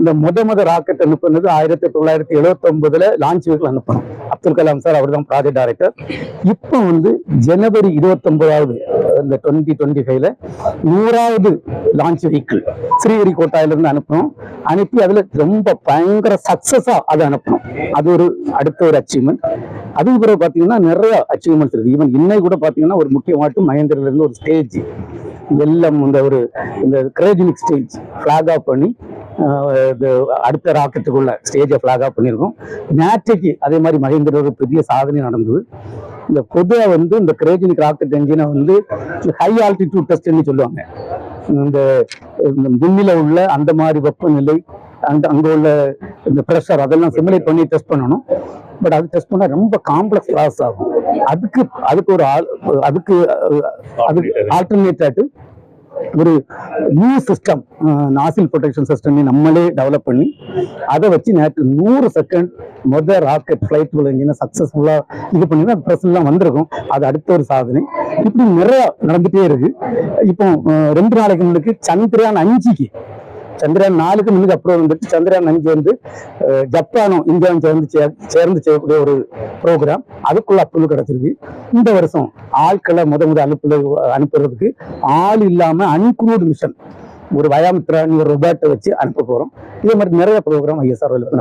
இந்த முத முத ராக்கெட் அனுப்புனது ஆயிரத்தி தொள்ளாயிரத்தி எழுபத்தி ஒன்பதுல லான்ச் வெஹிக்கிள் அனுப்பணும். அப்துல் கலாம் சார் அவர் தான் ப்ராஜெக்ட் டைரக்டர் இப்போ வந்து ஜனவரி இருபத்தொன்பதாவது இந்த டுவெண்ட்டி டுவெண்ட்டி ஃபைவ்ல நூறாவது லான்ச் வெஹிக்கிள் ஸ்ரீஹரிகோட்டாயிலிருந்து அனுப்பணும். அனுப்பி அதுல ரொம்ப பயங்கர சக்ஸஸாக அதை அனுப்பணும். அது ஒரு அடுத்த ஒரு அச்சீவ்மெண்ட் அதுக்கு பிறகு பாத்தீங்கன்னா நிறைய அச்சீவ்மெண்ட்ஸ் இருக்குது ஈவன் இன்னைக்கு கூட பார்த்தீங்கன்னா ஒரு முக்கியமாட்டு மகேந்திரில இருந்து ஒரு ஸ்டேஜ் எல்லாம் இந்த ஒரு இந்த கிரேஜினிக் ஸ்டேஜ் ஃப்ளாக் ஆஃப் பண்ணி அடுத்த ராக்கெட்டுக்குள்ள ஸ்டேஜை ஃபிளாக் ஆஃப் பண்ணியிருக்கோம். நேற்றைக்கு அதே மாதிரி மகேந்திர ஒரு பெரிய சாதனை நடந்தது. இந்த பொதுவா வந்து இந்த கிரேஜினிக் ராக்கெட் என்ஜினை வந்து ஹை ஆல்டிடியூட் டெஸ்ட்னு சொல்லுவாங்க. இந்த விண்ணில உள்ள அந்த மாதிரி வெப்பநிலை அந்த அங்க உள்ள இந்த ப்ரெஷர் அதெல்லாம் சிமுலேட் பண்ணி டெஸ்ட் பண்ணணும். பட் அது டெஸ்ட் பண்ணா ரொம்ப காம்ப்ளெக்ஸ் ப்ராசஸ் ஆகும். அதுக்கு அதுக்கு ஒரு அதுக்கு அதுக்கு ஆல்டர்னேட் ஒரு new system nasal protection system நம்மளே டெவலப் பண்ணி அதை வச்சு நேற்று நூறு செகண்ட் மொத ராக்கெட் ஃப்ளைட் உள்ள சக்ஸஸ்ஃபுல்லாக இது பண்ணி அது ப்ரெஸ்லாம் வந்திருக்கும். அது அடுத்த ஒரு சாதனை. இப்படி நிறைய நடந்துட்டே இருக்கு. இப்போ ரெண்டு நாளைக்கு முன்னுக்கு சந்திரயான் அஞ்சுக்கு சந்திரயான் நாலுக்கு முன்னுக்கு அப்புறம் வந்துட்டு சந்திரயான் அஞ்சு வந்து ஜப்பானும் இந்தியாவும் சேர்ந்து சேர்ந்து செய்யக்கூடிய ஒரு ப்ரோக்ராம் அதுக்குள்ள அப்ரூவல் கிடைச்சிருக்கு. இந்த வருஷம் ஆட்களை முத முத அனுப்புல அனுப்புறதுக்கு ஆள் இல்லாம அன்குரூட் மிஷன் ஒரு வயாமித்ரா ஒரு ரொபாட்டை வச்சு அனுப்ப போறோம். இதே மாதிரி நிறைய ப்ரோக்ராம் ஐஎஸ்ஆர் நடக்கும்